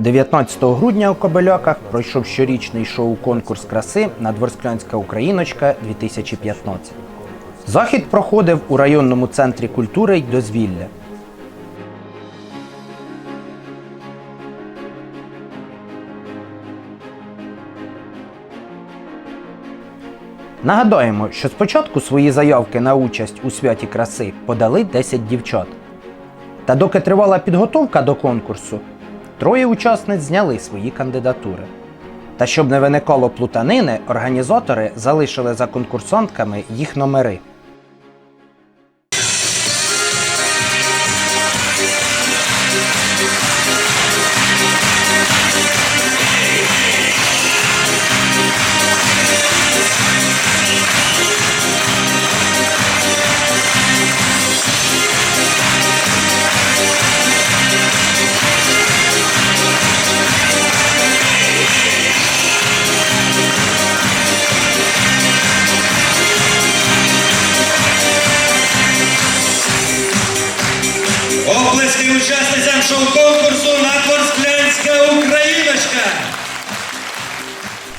19 грудня у Кобеляках пройшов щорічний шоу-конкурс краси Надворсклянська Україночка 2015. Захід проходив у районному центрі культури й дозвілля. Нагадаємо, що спочатку свої заявки на участь у святі краси подали 10 дівчат. Та доки тривала підготовка до конкурсу, троє учасниць зняли свої кандидатури. Та щоб не виникало плутанини, організатори залишили за конкурсантками їх номери.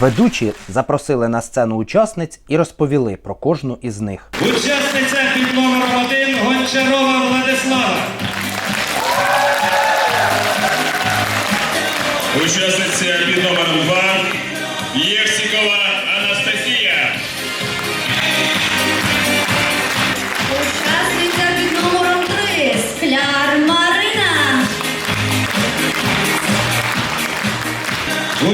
Ведучі запросили на сцену учасниць і розповіли про кожну із них. Учасниця під номером один Гончарова Владислава. Учасниця під номером два Євсікова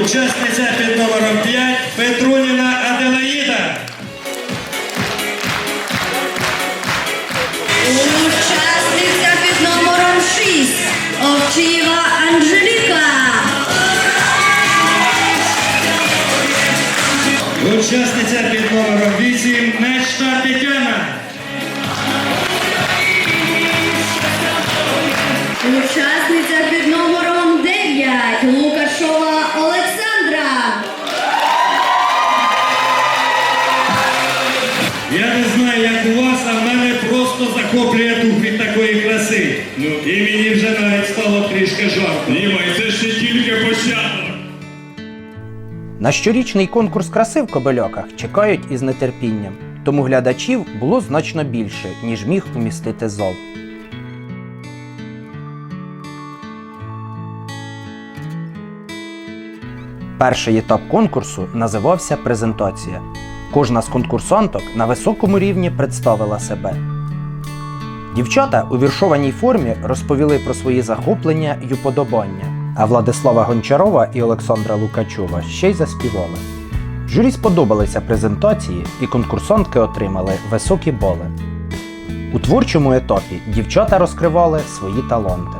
Учасниця під номером 5 Петруніна Аделаїда. Учасниця під номером 6 Овчиєва Анжеліка. Учасниця під номером 8 Нечта Тетяна. Учасниця під номером 9 Лукашова Олександра. Захоплює дух від такої краси. Ну і мені вже навіть стало трішки жарко. Німа, і це ще тільки початок. На щорічний конкурс краси в Кобеляках чекають із нетерпінням, тому глядачів було значно більше, ніж міг умістити зал. Перший етап конкурсу називався презентація. Кожна з конкурсанток на високому рівні представила себе. Дівчата у віршованій формі розповіли про свої захоплення й уподобання, а Владислава Гончарова і Олександра Лукачова ще й заспівали. Журі сподобалися презентації, і конкурсантки отримали високі боли. У творчому етапі дівчата розкривали свої таланти.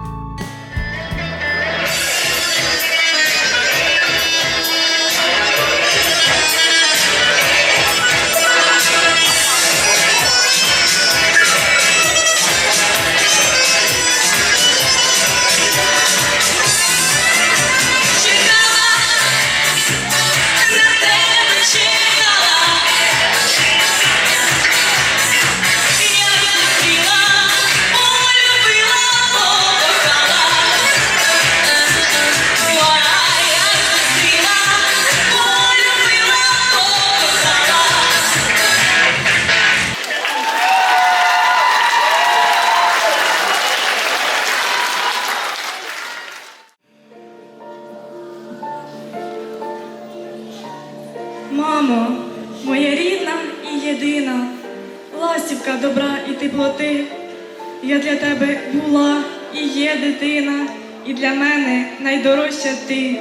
Дитина, і для мене найдорожча ти.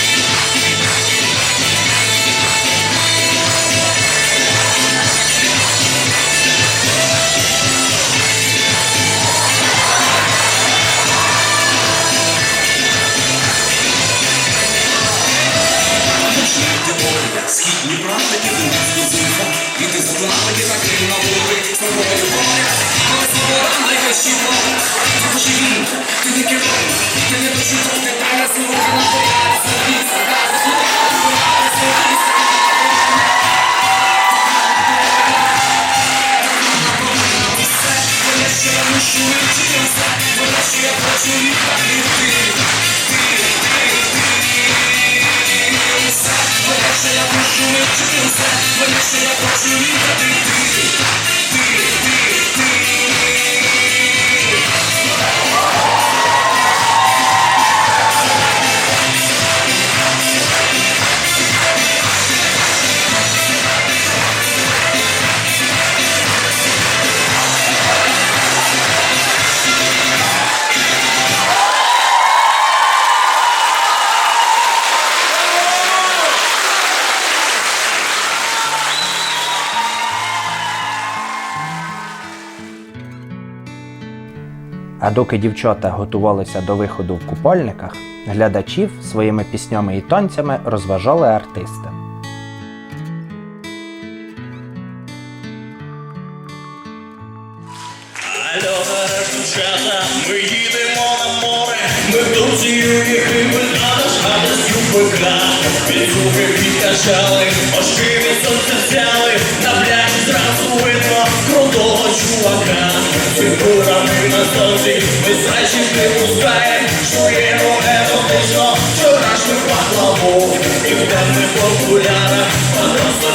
Let's see А доки дівчата готувалися до виходу в купальниках, глядачів своїми піснями і танцями розважали артисти. Альона, дівчата, ми їдемо на море, ми в Турцію їхали, надо ж гадостю пекла. Підруги підкачали, ошкими сонце взяли, на пляжі зразу видно крутого чувака. Фігурами на сонці, ми зайчик не пускаєм, чуємо еротично вчорашню пахлаву. І в темних окулярах воно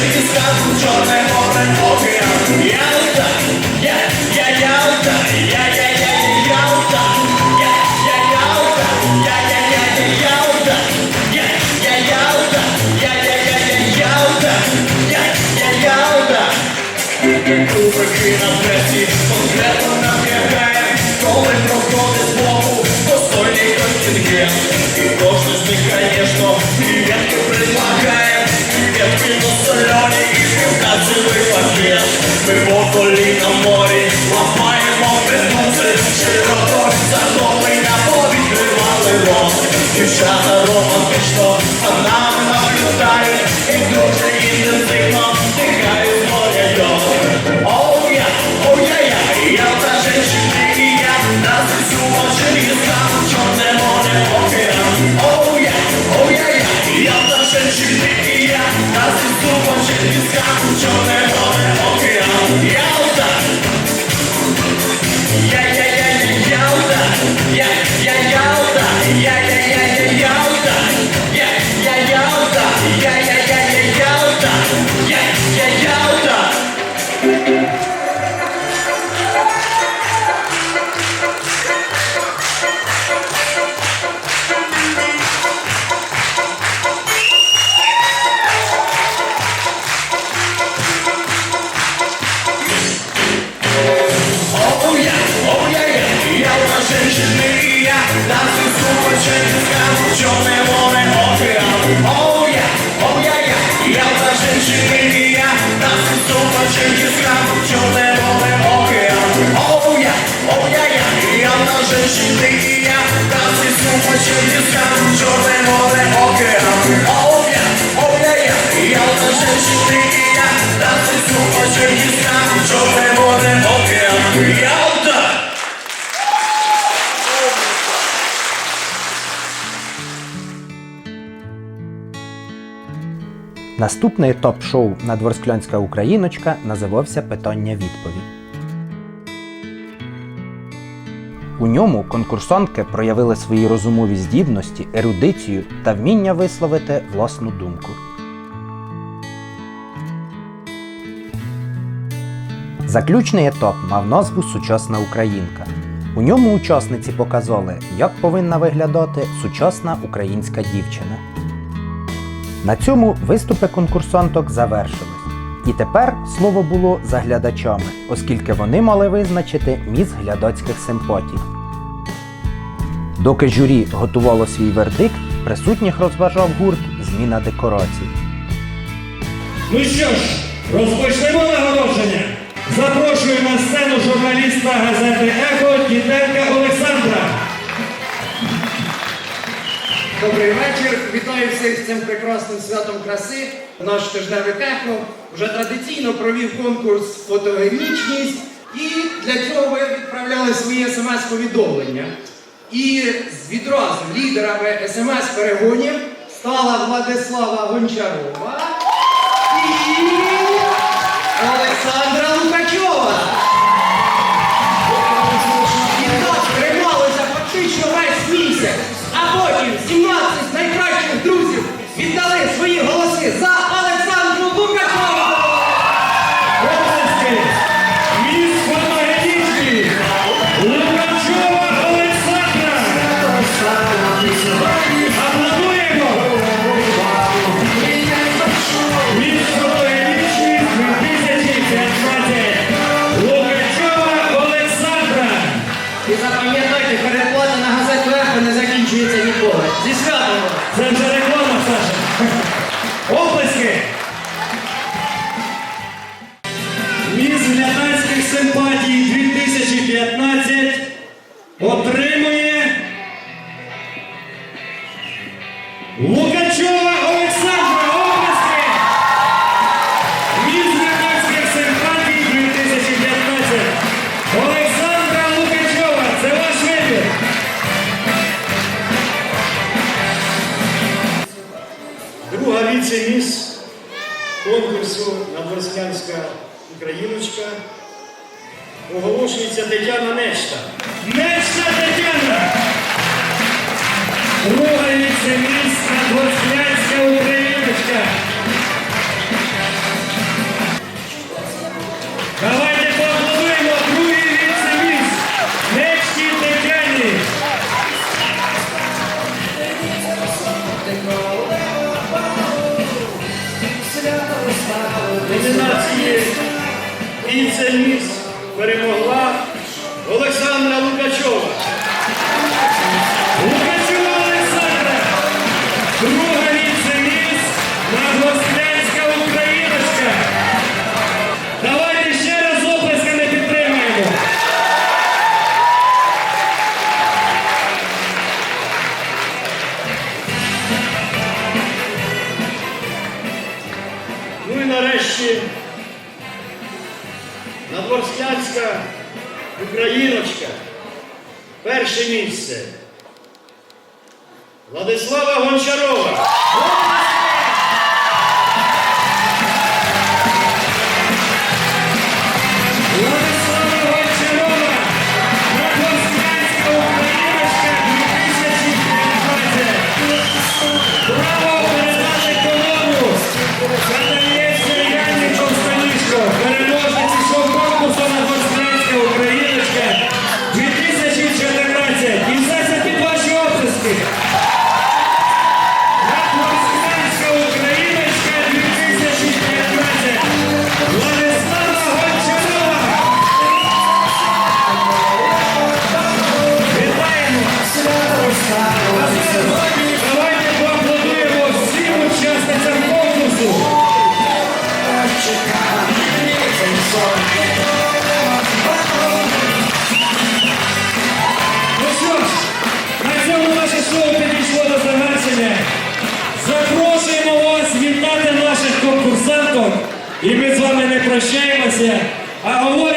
сумасшедший Чорне море океан. Ялта, я, я, Ялта, я, я, я, Ялта, я, я, Ялта, я, я, я, Ялта, я, я, Ялта, я, я, я, я, Ялта, я, я, Ялта. На пресі, конкретно набігає, коли проходить збоку, постой по коліна в морі, лапаємо безмуси, широко від захоплення повідкривали рот. Дівчата романтично за нами наблюдають, і дуже інтенсивно дихають моря йод. Оу я, оу я, я, я та женщина, і я, нас усю очі скажу, чорне море, океан. Оу я, оу я, я, та женщина, і я, нас усю очі Наступний етап шоу Надворсклянська Україночка називався Питання-відповідь. У ньому конкурсантки проявили свої розумові здібності, ерудицію та вміння висловити власну думку. Заключний етап мав назву Сучасна Українка. У ньому учасниці показали, як повинна виглядати сучасна українська дівчина. На цьому виступи конкурсанток завершились. І тепер слово було за глядачами, оскільки вони мали визначити міст глядацьких симпатій. Доки журі готувало свій вердикт, присутніх розважав гурт Зміна декорацій. Ну що ж, розпочнемо нагородження. Запрошую на сцену журналіста газети Ехо Діденка Олександра. Добрий вечір. Вітаю всіх з цим прекрасним святом краси. Наш тижневий техно вже традиційно провів конкурс фотогенічність. І для цього ви відправляли свої смс-повідомлення. І відразу лідерами смс-перегонів стала Владислава Гончарова і Олександра Надворськанська Україночка оголошується Тетяна Нешта. Нешта Тетяна. Друга віце-міс Україночка. наші надворслянська україночка. Перше місце Владислава Гончарова. прощаємося, а говоримо.